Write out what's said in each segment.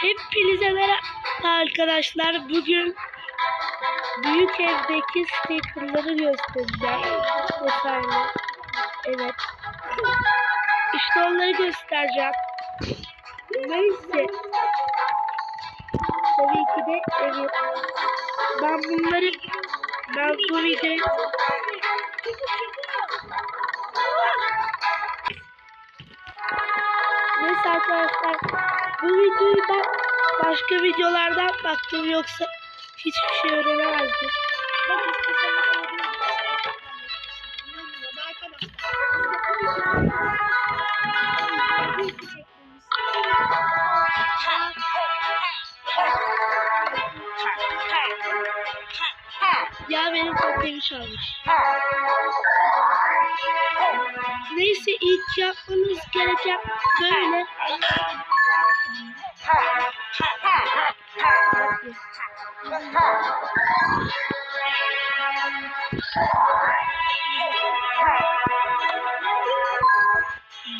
Hepinize merhaba arkadaşlar. Bugün büyük evdeki stickerları göstereceğim. Vesaire. Evet. İşte onları göstereceğim. Neyse. Tabii ki de evet. Ben bunları ben bu videoyu Neyse arkadaşlar bu videoyu ben başka videolardan baktım yoksa hiçbir şey öğrenemezdim. Ya benim kopyamı çalmış. Neyse ilk yapmamız gereken böyle.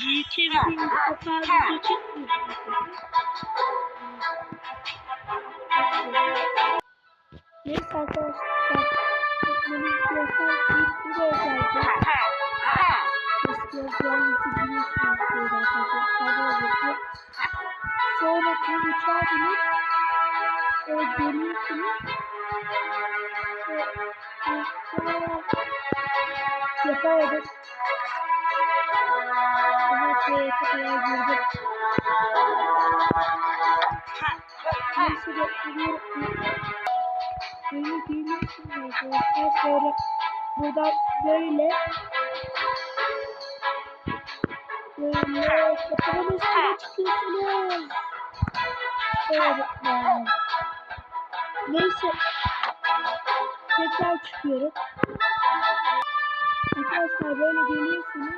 Büyük evin kapağı video çekmiyor. Neyse arkadaşlar. Benim piyasal ilk bir özeldi. Eski yazılarınızı biliyorsunuz böyle arkadaşlar. Böyle Sonra bu uçağa binip e, dönüyorsunuz. E, e, sonra yapamadım. Ama TYT kadar girdim. Neyse de Böyle geliyorsunuz arkadaşlar. Sonra buradan böyle böyle kapının üstüne çıkıyorsunuz. Evet. yani. Neyse. Tekrar çıkıyorum. Arkadaşlar böyle geliyorsunuz.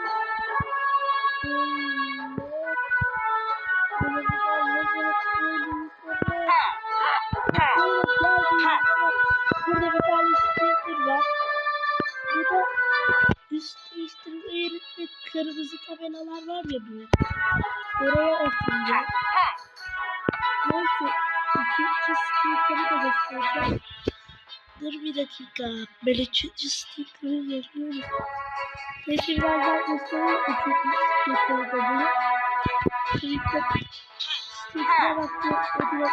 Burada bir tane kırmızı tabelalar var ya böyle. Oraya asılıyor. Neyse ikinci sticker'ı da göstereceğim. Dur bir dakika. Ben üçüncü sticker'ı görüyorum. Neyse birazdan göstereyim. Üçüncü sticker'ı da bunu. Şimdi sticker'a bakıyor.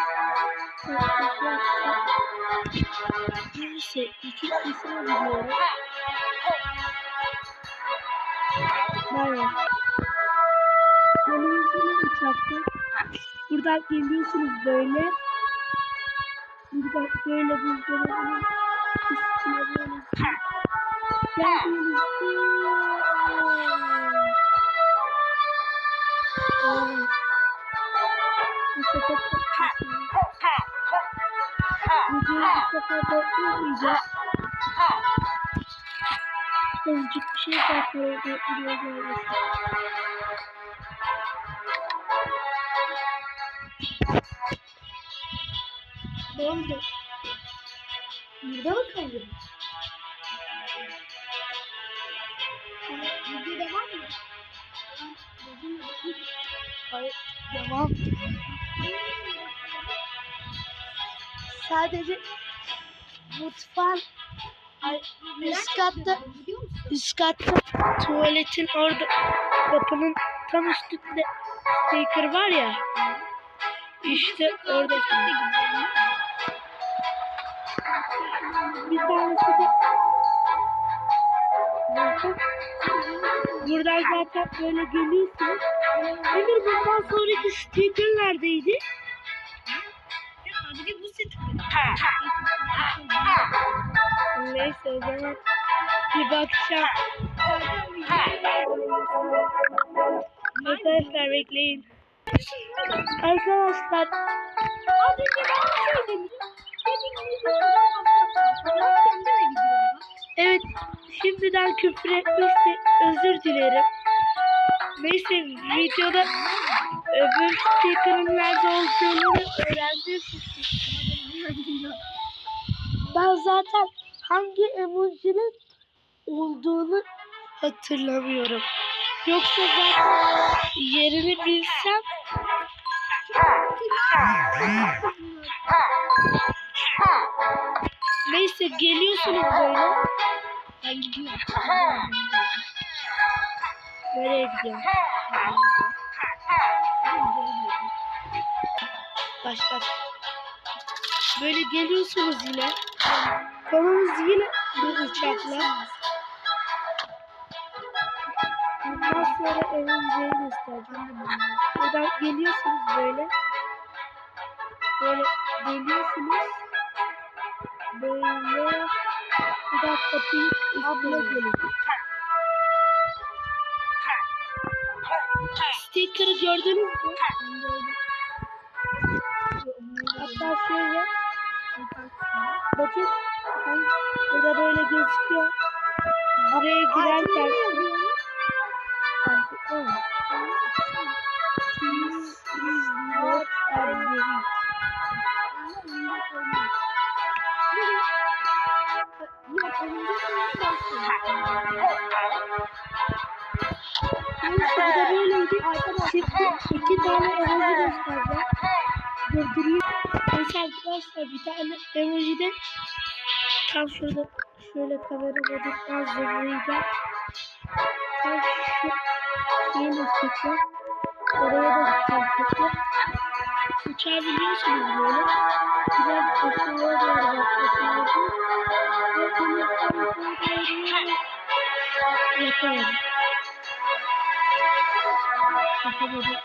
Neyse ikincisine gidiyorum. Merhaba. Önümüzde uçakta. Buradan geliyorsunuz böyle. Buradan böyle buzdolabının üstüne böyle geldiğinizde Evet. Bu sefer bu sefer beklemeyeceğim. Azıcık bir şey orada video görüyorsun. Ne oldu? Burada mı kaldın? Video devam mı? Hayır, devam. Sadece mutfağın ay, üst katta üst katta tuvaletin orada kapının tam üstünde sticker var ya işte orada bir tanesi de. Buradan zaten böyle geliyorsunuz. Emir bundan sonraki sticker neredeydi? Sadece bu set. Neyse o zaman bir bakacağım. Arkadaşlar bekleyin. Arkadaşlar Az önce ben söyledim. Hepiniz videoyu de gidiyorum. evet şimdiden küfür etmişse özür dilerim. Neyse videoda öbür sticker'ın nerede olduğunu öğrendim. Ben zaten hangi emojinin olduğunu hatırlamıyorum. Yoksa zaten yerini bilsem Neyse geliyorsunuz böyle. Ben gidiyorum. Nereye gidiyorum? Başlar. Böyle geliyorsunuz yine. Konumuz yine bu uçakla. Ondan sonra evimize göstereceğim. Buradan geliyorsunuz böyle. Böyle geliyorsunuz. Böyle. Buradan kapıyı üstüne gelin. Sticker'ı gördünüz mü? Hatta şöyle. Bakın. Burada böyle gözüküyor. Buraya girerken. Şimdi iki tane emoji göstereceğim. Durdurayım. Neyse arkadaşlar bir tane emoji de tam şurada şöyle kamera modundan zoomlayacağım. Tam şu şeyin üstüne oraya da gideceğim tekrar. Uçabiliyorsunuz böyle. Biraz aşağıya doğru bakıyorsunuz. Ve bunu yapamadım. Yapamadım.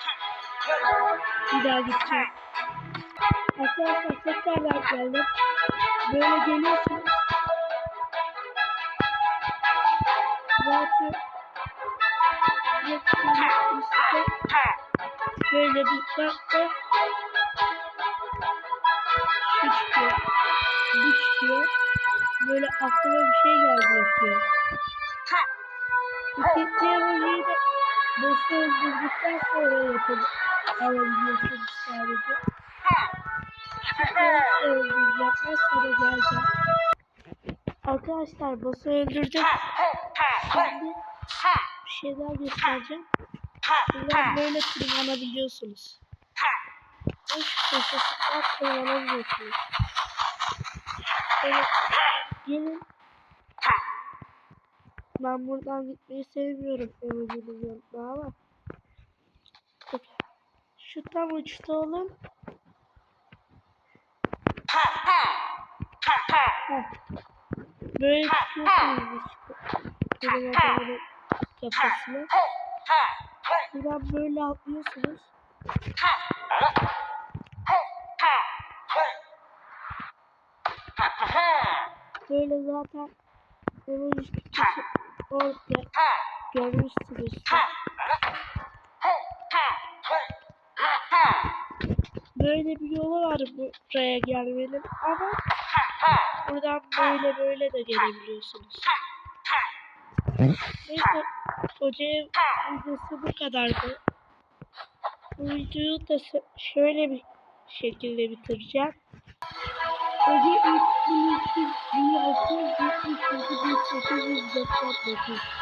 Bir daha gideceğim. Arkadaşlar tekrarlar geldim. Böyle geliyorsunuz. Zaten üstte böyle bir dakika şu çıkıyor. Bu çıkıyor. Böyle aklıma bir şey geldi yapıyor. İkinci emojiyi de boss'u öldürdükten sonra yapıp alabiliyorsunuz sadece. Öldürdükten sonra geleceğim. Arkadaşlar boss'u öldürdüm. Şimdi bir şey daha göstereceğim. Buradan böyle tırmanabiliyorsunuz. Boş köşesinden tırmanabiliyorsunuz. Böyle gelin. Ben buradan gitmeyi sevmiyorum emojinin yanına ama. Şu tam uçta olan. Heh. Böyle çıkıyorsunuz işte. Benim adamın kafasına. Buradan böyle atlıyorsunuz. Böyle zaten emoji kütüsü orada görmüşsünüz. Böyle bir yolu var buraya gelmenin ama buradan böyle böyle de gelebiliyorsunuz. Neyse hoca ev videosu bu kadardı. Bu videoyu da şöyle bir şekilde bitireceğim. Hoca 3278 1899